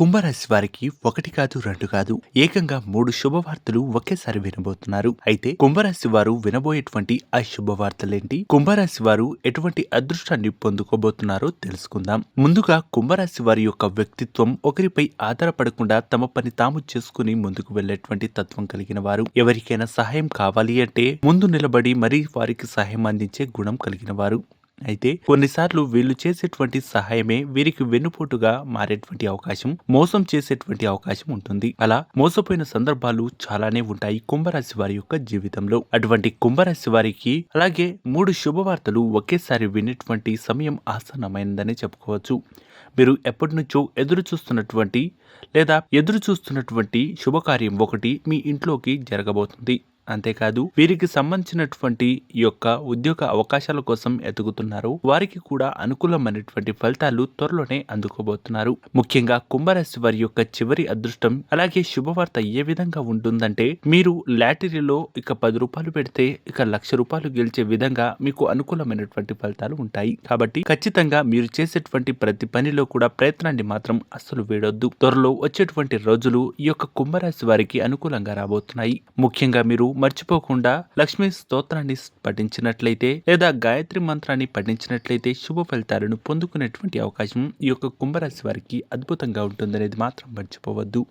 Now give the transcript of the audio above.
కుంభరాశి వారికి ఒకటి కాదు రెండు కాదు ఏకంగా మూడు శుభవార్తలు ఒకేసారి వినబోతున్నారు. అయితే కుంభరాశి వారు వినబోయేటువంటి ఆ శుభవార్తలేంటి కుంభరాశి వారు ఎటువంటి అదృష్టాన్ని పొందుకోబోతున్నారో తెలుసుకుందాం. ముందుగా కుంభరాశి వారి యొక్క వ్యక్తిత్వం ఒకరిపై ఆధారపడకుండా తమ పని తాము చేసుకుని ముందుకు వెళ్ళేటువంటి తత్వం కలిగిన వారు. ఎవరికైనా సహాయం కావాలి అంటే ముందు నిలబడి మరీ వారికి సహాయం అందించే గుణం కలిగిన వారు. అయితే కొన్నిసార్లు వీళ్ళు చేసేటువంటి సహాయమే వీరికి వెన్నుపోటుగా మారేటువంటి అవకాశం మోసం చేసేటువంటి అవకాశం ఉంటుంది. అలా మోసపోయిన సందర్భాలు చాలానే ఉంటాయి కుంభరాశి వారి యొక్క జీవితంలో. అటువంటి కుంభరాశి వారికి అలాగే మూడు శుభవార్తలు ఒకేసారి వినేటువంటి సమయం ఆసన్నమైనదని చెప్పుకోవచ్చు. మీరు ఎప్పటి నుంచో ఎదురు చూస్తున్నటువంటి లేదా ఎదురు చూస్తున్నటువంటి శుభకార్యం ఒకటి మీ ఇంట్లోకి జరగబోతుంది. అంతేకాదు వీరికి సంబంధించినటువంటి యొక్క ఉద్యోగ అవకాశాల కోసం ఎదుగుతున్నారు. వారికి కూడా అనుకూలమైనటువంటి ఫలితాలు త్వరలోనే అందుకోబోతున్నారు. ముఖ్యంగా కుంభరాశి వారి యొక్క చివరి అదృష్టం అలాగే శుభవార్త ఏ విధంగా ఉంటుందంటే మీరు లాటరీలో ఇక పది రూపాయలు పెడితే ఇక లక్ష రూపాయలు గెలిచే విధంగా మీకు అనుకూలమైనటువంటి ఫలితాలు ఉంటాయి. కాబట్టి ఖచ్చితంగా మీరు చేసేటువంటి ప్రతి పనిలో కూడా ప్రయత్నాన్ని మాత్రం అస్సలు వేడొద్దు. త్వరలో వచ్చేటువంటి రోజులు ఈ యొక్క కుంభరాశి వారికి అనుకూలంగా రాబోతున్నాయి. ముఖ్యంగా మీరు మర్చిపోకుండా లక్ష్మీ స్తోత్రాన్ని పఠించినట్లయితే లేదా గాయత్రి మంత్రాన్ని పఠించినట్లయితే శుభ ఫలితాలను పొందుకునేటువంటి అవకాశం ఈ యొక్క కుంభరాశి వారికి అద్భుతంగా ఉంటుందనేది మాత్రం మర్చిపోవద్దు.